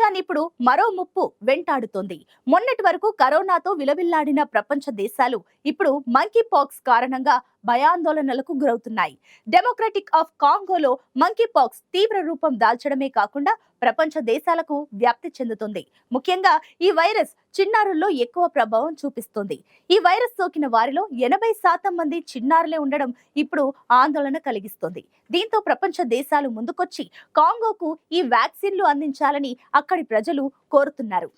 ఇప్పుడు మరో ముప్పు వెంటాడుతోంది. మొన్నటి వరకు కరోనాతో విలవిల్లాడిన ప్రపంచ దేశాలు ఇప్పుడు మంకీ పాక్స్ కారణంగా భయాందోళనలకు గురవుతున్నాయి. డెమోక్రటిక్ ఆఫ్ కాంగోలో మంకీ పాక్స్ తీవ్ర రూపం దాల్చడమే కాకుండా ప్రపంచ దేశాలకు వ్యాప్తి చెందుతుంది. ముఖ్యంగా ఈ వైరస్ చిన్నారుల్లో ఎక్కువ ప్రభావం చూపిస్తుంది. ఈ వైరస్ సోకిన వారిలో ఎనభై శాతం మంది చిన్నారులే ఉండడం ఇప్పుడు ఆందోళన కలిగిస్తుంది. దీంతో ప్రపంచ దేశాలు ముందుకొచ్చి కాంగోకు ఈ వ్యాక్సిన్లు అందించాలని అక్కడి ప్రజలు కోరుతున్నారు.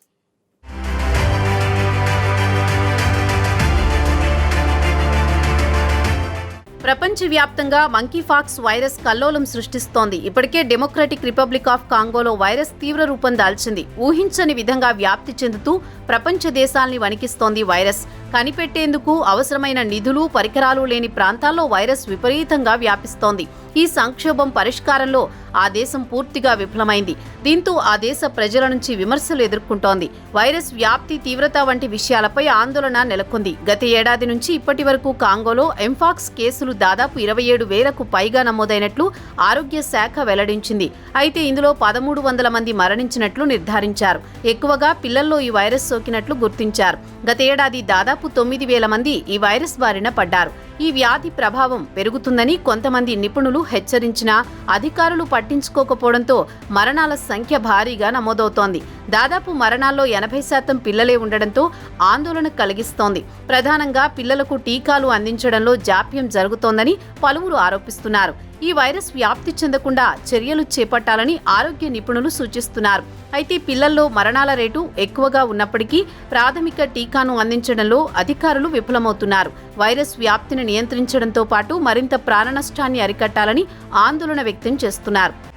ప్రపంచవ్యాప్తంగా మంకీఫాక్స్ వైరస్ కల్లోలం సృష్టిస్తోంది. ఇప్పటికే డెమోక్రటిక్ రిపబ్లిక్ ఆఫ్ కాంగోలో వైరస్ తీవ్ర రూపం దాల్చింది. ఊహించని విధంగా వ్యాప్తి చెందుతూ ప్రపంచ దేశాల్ని వణికిస్తోంది వైరస్. కనిపెట్టేందుకు అవసరమైన నిధులు పరికరాలు లేని ప్రాంతాల్లో వైరస్ విపరీతంగా వ్యాపిస్తోంది. ఈ సంక్షోభం పరిష్కారంలో ఆ దేశం పూర్తిగా విఫలమైంది. దీంతో ఆ దేశ ప్రజల నుంచి విమర్శలు ఎదుర్కొంటోంది. వైరస్ వ్యాప్తి తీవ్రత వంటి విషయాలపై ఆందోళన నెలకొంది. గత ఏడాది నుంచి ఇప్పటి వరకు కాంగోలో ఎంఫాక్స్ కేసులు దాదాపు ఇరవై ఏడు వేలకు పైగా నమోదైనట్లు ఆరోగ్య శాఖ వెల్లడించింది. అయితే ఇందులో పదమూడు వందల మంది మరణించినట్లు నిర్ధారించారు. ఎక్కువగా పిల్లల్లో ఈ వైరస్ సోకినట్లు గుర్తించారు. గత ఏడాది దాదాపు తొమ్మిది వేల మంది ఈ వైరస్ బారిన పడ్డారు. ఈ వ్యాధి ప్రభావం పెరుగుతుందని కొంతమంది నిపుణులు హెచ్చరించినా అధికారులు పట్టించుకోకపోవడంతో మరణాల సంఖ్య భారీగా నమోదవుతోంది. దాదాపు మరణాల్లో ఎనభై శాతం పిల్లలే ఉండడంతో ఆందోళన కలిగిస్తోంది. ప్రధానంగా పిల్లలకు టీకాలు అందించడంలో జాప్యం జరుగుతోందని పలువురు ఆరోపిస్తున్నారు. ఈ వైరస్ వ్యాప్తి చెందకుండా చర్యలు చేపట్టాలని ఆరోగ్య నిపుణులు సూచిస్తున్నారు. అయితే పిల్లల్లో మరణాల రేటు ఎక్కువగా ఉన్నప్పటికీ ప్రాథమిక టీకాను అందించడంలో అధికారులు విఫలమవుతున్నారు. వైరస్ వ్యాప్తిని నియంత్రించడంతో పాటు మరింత ప్రాణనష్టాన్ని అరికట్టాలని ఆందోళన వ్యక్తం చేస్తున్నారు.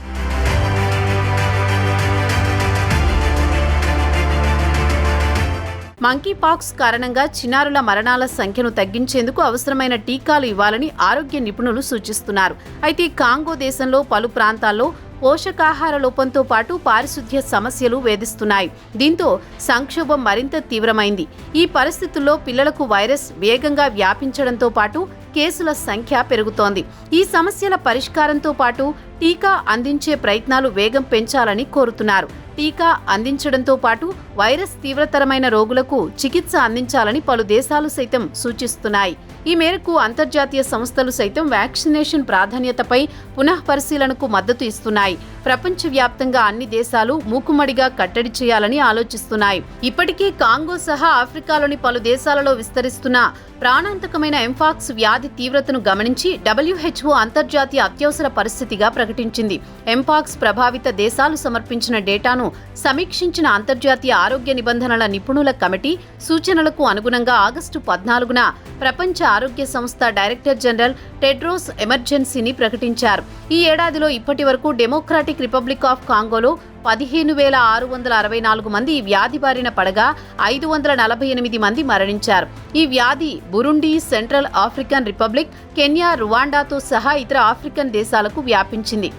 మంకీపాక్స్ కారణంగా చిన్నారుల మరణాల సంఖ్యను తగ్గించేందుకు అవసరమైన టీకాలు ఇవ్వాలని ఆరోగ్య నిపుణులు సూచిస్తున్నారు. అయితే కాంగో దేశంలో పలు ప్రాంతాల్లో పోషకాహార లోపంతో పాటు పారిశుద్ధ్య సమస్యలు వేధిస్తున్నాయి. దీంతో సంక్షోభం మరింత తీవ్రమైంది. ఈ పరిస్థితుల్లో పిల్లలకు వైరస్ వేగంగా వ్యాపించడంతో పాటు కేసుల సంఖ్య పెరుగుతోంది. ఈ సమస్యల పరిష్కారంతో పాటు టీకా అందించే ప్రయత్నాలు వేగం పెంచాలని కోరుతున్నారు. టీకా అందించడంతో పాటు వైరస్ తీవ్రతరమైన రోగులకు చికిత్స అందించాలని పలు దేశాలు సైతం సూచిస్తున్నాయి. ఈ మేరకు అంతర్జాతీయ సంస్థలు సైతం వ్యాక్సినేషన్ ప్రాధాన్యతపై పునః పరిశీలనకు మద్దతు ఇస్తున్నాయి. ప్రపంచవ్యాప్తంగా అన్ని దేశాలు మూకుమ్మడిగా కట్టడి చేయాలని ఆలోచిస్తున్నాయి. ఇప్పటికీ కాంగో సహా ఆఫ్రికాలోని పలు దేశాలలో విస్తరిస్తున్న ప్రాణాంతకమైన ఎంఫాక్స్ వ్యాధి తీవ్రతను గమనించి డబ్ల్యూహెచ్ఓ అంతర్జాతీయ అత్యవసర పరిస్థితిగా ప్రకటించింది. ఎంపాక్స్ ప్రభావిత దేశాలు సమర్పించిన డేటాను సమీక్షించిన అంతర్జాతీయ ఆరోగ్య నిబంధనల నిపుణుల కమిటీ సూచనలకు అనుగుణంగా ఆగస్టు పద్నాలుగున ప్రపంచ ఆరోగ్య సంస్థ డైరెక్టర్ జనరల్ టెడ్రోస్ ఎమర్జెన్సీని ప్రకటించారు. ఈ ఏడాదిలో ఇప్పటి వరకు డెమోక్రాటిక్ రిపబ్లిక్ ఆఫ్ కాంగోలో పదిహేను వేల ఆరు వందల అరవై నాలుగు మంది వ్యాధి బారిన పడగా ఐదు వందల నలభై ఎనిమిది మంది మరణించారు. ఈ వ్యాధి Burundi central African republic Kenya రువాండాతో సహా ఇతర ఆఫ్రికన్ దేశాలకు వ్యాపించింది.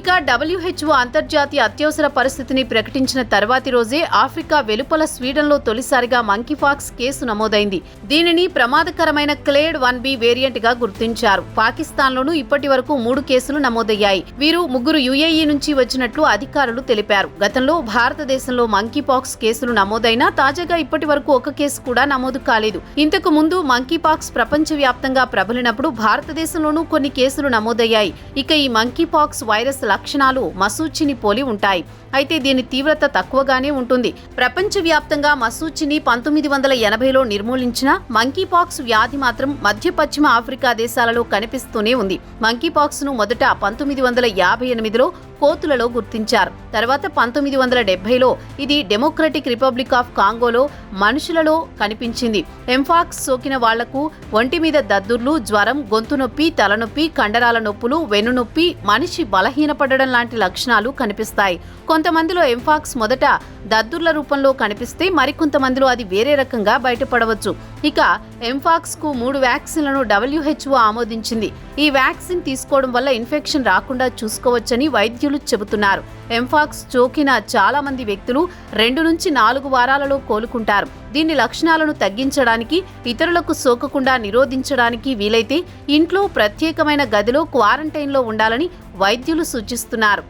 ఇక డబ్ల్యూహెచ్ఓ అంతర్జాతీయ అత్యవసర పరిస్థితిని ప్రకటించిన తర్వాతి రోజే ఆఫ్రికా వెలుపల స్వీడన్లో తొలిసారిగా మంకీఫాక్స్ కేసు నమోదైంది. దీనిని ప్రమాదకరమైన క్లేడ్ వన్ బి వేరియంట్గా గుర్తించారు. పాకిస్తాన్లోనూ ఇప్పటి వరకు మూడు కేసులు నమోదయ్యాయి. వీరు ముగ్గురు యుఏఈ నుంచి వచ్చినట్లు అధికారులు తెలిపారు. గతంలో భారతదేశంలో మంకీపాక్స్ కేసులు నమోదైనా తాజాగా ఇప్పటి వరకు ఒక కేసు కూడా నమోదు కాలేదు. ఇంతకు ముందు మంకీపాక్స్ ప్రపంచవ్యాప్తంగా ప్రబలినప్పుడు భారతదేశంలోనూ కొన్ని కేసులు నమోదయ్యాయి. ఇక ఈ మంకీపాక్స్ వైరస్ లక్షణాలు మసూచిని పోలి ఉంటాయి. అయితే దీని తీవ్రత తక్కువగానే ఉంటుంది. ప్రపంచవ్యాప్తంగా మసూచిని పంతొమ్మిది వందల ఎనభైలో నిర్మూలించిన మంకీపాక్స్ వ్యాధి మాత్రం మధ్య పశ్చిమ ఆఫ్రికా దేశాలలో కనిపిస్తూనే ఉంది. మంకీపాక్స్ను మొదట పంతొమ్మిది వందల యాభై ఎనిమిదిలో కోతులలో గుర్తించారు. తర్వాత పంతొమ్మిది వందల డెబ్బైలో ఇది డెమోక్రటిక్ రిపబ్లిక్ ఆఫ్ కాంగోలో మనుషులలో కనిపించింది. ఎంఫాక్స్ సోకిన వాళ్ళకు ఒంటి మీద దద్దుర్లు జ్వరం గొంతు నొప్పి తలనొప్పి కండరాల నొప్పులు వెన్నునొప్పి మనిషి బలహీన పడడం లాంటి లక్షణాలు కనిపిస్తాయి. కొంతమందిలో ఎంఫాక్స్ మొదట దద్దుర్ల రూపంలో కనిపిస్తే మరికొంతమందిలో అది వేరే రకంగా బయటపడవచ్చు. ఇక ఎంఫాక్స్కు మూడు వ్యాక్సిన్లను డబ్ల్యూహెచ్ఓ ఆమోదించింది. ఈ వ్యాక్సిన్ తీసుకోవడం వల్ల ఇన్ఫెక్షన్ రాకుండా చూసుకోవచ్చని వైద్యులు చెబుతున్నారు. ఎంఫాక్స్ సోకిన చాలా మంది వ్యక్తులు రెండు నుంచి నాలుగు వారాలలో కోలుకుంటారు. దీని లక్షణాలను తగ్గించడానికి ఇతరులకు సోకకుండా నిరోధించడానికి వీలైతే ఇంట్లో ప్రత్యేకమైన గదిలో క్వారంటైన్లో ఉండాలని వైద్యులు సూచిస్తున్నారు.